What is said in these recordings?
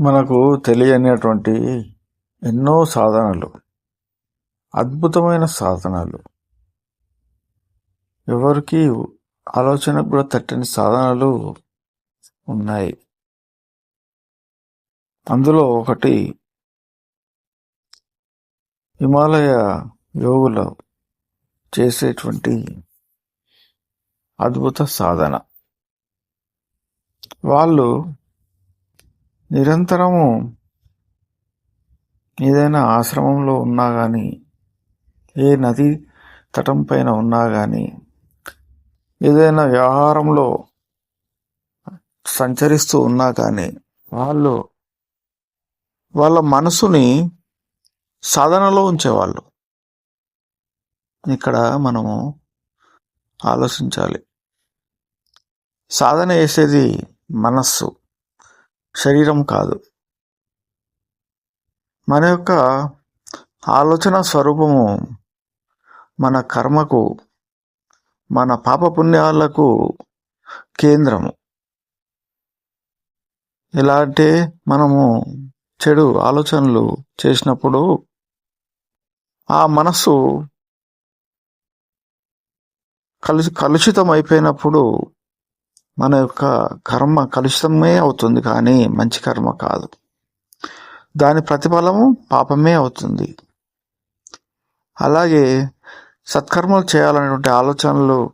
మనకు తెలియనటువంటి ఎన్నో సాధనలు అద్భుతమైన సాధనలు. ఎవరికి ఆలోచనకు కూడా తట్టని సాధనలు ఉన్నాయి. అందులో ఒకటి హిమాలయ యోగులు చేసేటువంటి అద్భుత సాధన. వాళ్ళు నిరంతరము ఏదైనా ఆశ్రమంలో ఉన్నా కానీ ఏ నది తటం పైన ఉన్నా కానీ ఏదైనా వ్యవహారంలో సంచరిస్తూ ఉన్నా కానీ వాళ్ళు వాళ్ళ మనసుని సాధనలో ఉంచేవాళ్ళు. ఇక్కడ మనము ఆలోచించాలి. సాధన చేసేది మనస్సు. శరీరం కాదు. మన యొక్క ఆలోచన స్వరూపము మన కర్మకు మన పాపపుణ్యాలకు కేంద్రము. ఎలా అంటే మనము చెడు ఆలోచనలు చేసినప్పుడు ఆ మనస్సు కలుషి కలుషితం అయిపోయినప్పుడు మన యొక్క కర్మ కలుషితమే అవుతుంది కానీ మంచి కర్మ కాదు. దాని ప్రతిఫలము పాపమే అవుతుంది. అలాగే సత్కర్మలు చేయాలనేటువంటి ఆలోచనలు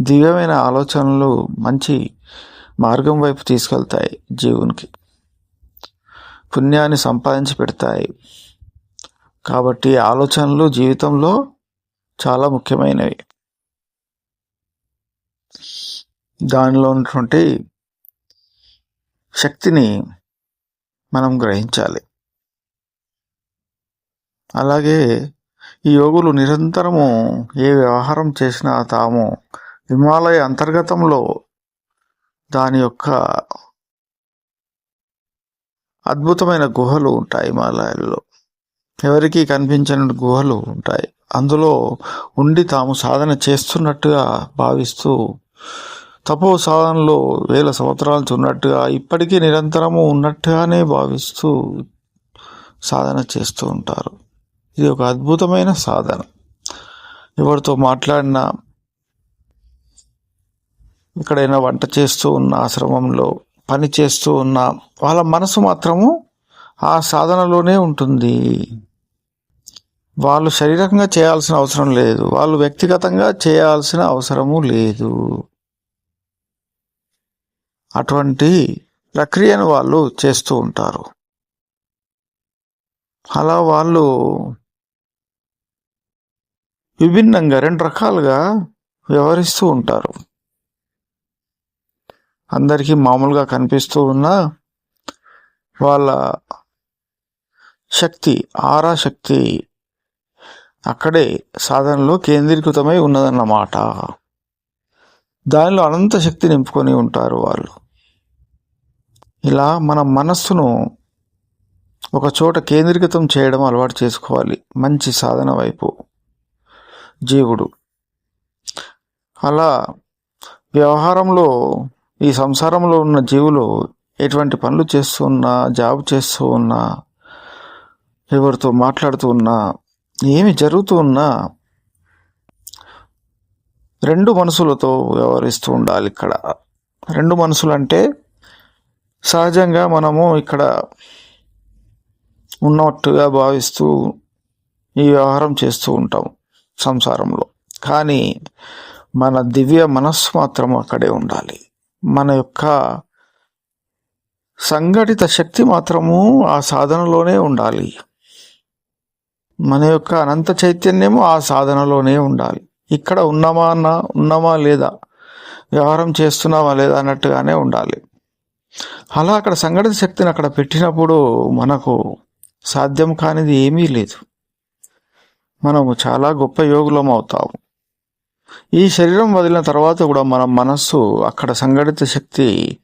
దివ్యమైన ఆలోచనలు మంచి మార్గం వైపు తీసుకెళ్తాయి జీవునికి. పుణ్యాన్ని సంపాదించి పెడతాయి. కాబట్టి ఆలోచనలు జీవితంలో చాలా ముఖ్యమైనవి. దానిలో ఉన్నటువంటి శక్తిని మనం గ్రహించాలి. అలాగే ఈ యోగులు నిరంతరము ఏ వ్యవహారం చేసినా తాము హిమాలయ అంతర్గతంలో దాని యొక్క అద్భుతమైన గుహలు ఉంటాయి హిమాలయాల్లో. ఎవరికీ కనిపించని గుహలు ఉంటాయి. అందులో ఉండి తాము సాధన చేస్తున్నట్టుగా భావిస్తూ తపో సాధనలో వేల సంవత్సరాలు ఉన్నట్టుగా ఇప్పటికీ నిరంతరము ఉన్నట్టుగానే భావిస్తూ సాధన చేస్తూ ఉంటారు. ఇది ఒక అద్భుతమైన సాధన. ఎవరితో మాట్లాడినా ఎక్కడైనా వంట చేస్తూ ఉన్న ఆశ్రమంలో పని చేస్తూ ఉన్న వాళ్ళ మనసు మాత్రము ఆ సాధనలోనే ఉంటుంది. వాళ్ళు శారీరకంగా చేయాల్సిన అవసరం లేదు. వాళ్ళు వ్యక్తిగతంగా చేయాల్సిన అవసరము లేదు. అటువంటి ప్రక్రియను వాళ్ళు చేస్తూ ఉంటారు. అలా వాళ్ళు విభిన్నంగా రెండు రకాలుగా వ్యవహరిస్తూ ఉంటారు. అందరికీ మామూలుగా కనిపిస్తూ ఉన్న వాళ్ళ శక్తి ఆరా శక్తి అక్కడే సాధనలో కేంద్రీకృతమై ఉన్నదన్నమాట. దానిలో అనంత శక్తి నింపుకొని ఉంటారు వాళ్ళు. ఇలా మన మనస్సును ఒక చోట కేంద్రీకృతం చేయడం అలవాటు చేసుకోవాలి. మంచి సాధన వైపు. జీవుడు. అలా వ్యవహారంలో ఈ సంసారంలో ఉన్న జీవులు ఎటువంటి పనులు చేస్తూ ఉన్నా జాబ్ చేస్తూ ఉన్నా ఎవరితో మాట్లాడుతూ ఉన్నా ఏమి జరుగుతూ ఉన్నా రెండు మనసులతో వ్యవహరిస్తూ ఉండాలి ఇక్కడ. రెండు మనసులు అంటే సహజంగా మనము ఇక్కడ ఉన్నట్టుగా భావిస్తూ ఈ వ్యవహారం చేస్తూ ఉంటాం సంసారంలో. కానీ మన దివ్య మనస్సు మాత్రం అక్కడే ఉండాలి. మన యొక్క సంఘటిత శక్తి మాత్రము ఆ సాధనలోనే ఉండాలి. మన యొక్క అనంత చైతన్యము ఆ సాధనలోనే ఉండాలి. ఇక్కడ ఉన్నామా అన్న ఉన్నామా లేదా? వ్యవహారం చేస్తున్నామా లేదా అన్నట్టుగానే ఉండాలి. అలా అక్కడ సంఘటిత శక్తిని అక్కడ పెట్టినప్పుడు మనకు సాధ్యం కానిది ఏమీ లేదు. మనము చాలా గొప్ప యోగులం అవుతాము. ఈ శరీరం వదిలిన తర్వాత కూడా మన మనస్సు అక్కడ సంఘటిత శక్తి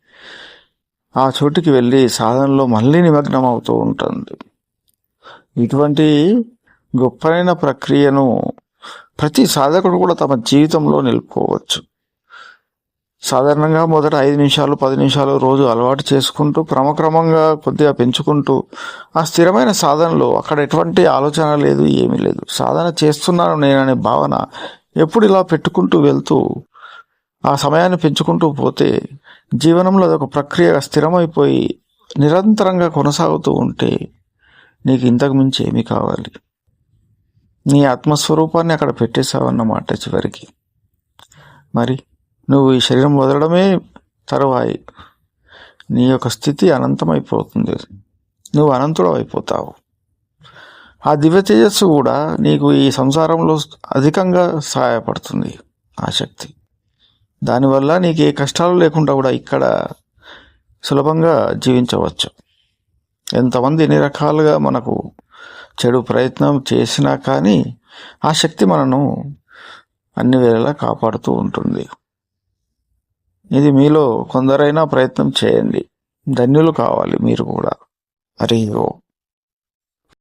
ఆ చోటుకి వెళ్ళి సాధనలో మళ్ళీ నిమగ్నం అవుతూ ఉంటుంది. ఇటువంటి గొప్పైన ప్రక్రియను ప్రతి సాధకుడు కూడా తమ జీవితంలో నిలుపుకోవచ్చు. సాధారణంగా మొదట ఐదు నిమిషాలు పది నిమిషాలు రోజు అలవాటు చేసుకుంటూ క్రమక్రమంగా కొద్దిగా పెంచుకుంటూ ఆ స్థిరమైన సాధనలో అక్కడ ఎటువంటి ఆలోచన లేదు ఏమీ లేదు. సాధన చేస్తున్నాను నేననే భావన ఎప్పుడు ఇలా పెట్టుకుంటూ వెళ్తూ ఆ సమయాన్ని పెంచుకుంటూ పోతే జీవనంలో అదొక ప్రక్రియగా స్థిరమైపోయి నిరంతరంగా కొనసాగుతూ ఉంటే నీకు ఇంతకు మించి ఏమి కావాలి. నీ ఆత్మస్వరూపాన్ని అక్కడ పెట్టేశావన్నమాట చివరికి. మరి? నువ్వు ఈ శరీరం వదలడమే తరువాయి. నీ యొక్క స్థితి అనంతమైపోతుంది. నువ్వు అనంతుడు అయిపోతావు ఆ దివ్య తేజస్సు కూడా నీకు ఈ సంసారంలో అధికంగా సహాయపడుతుంది ఆ శక్తి. దానివల్ల నీకు ఏ కష్టాలు లేకుండా కూడా ఇక్కడ సులభంగా జీవించవచ్చు. ఎంతమంది ఎన్ని రకాలుగా మనకు చెడు ప్రయత్నం చేసినా కానీ ఆ శక్తి మనను అన్ని వేళలా కాపాడుతూ ఉంటుంది. ఇది మీలో కొందరైనా ప్రయత్నం చేయండి. ధన్యులు కావాలి మీరు కూడా. హరి ఓం.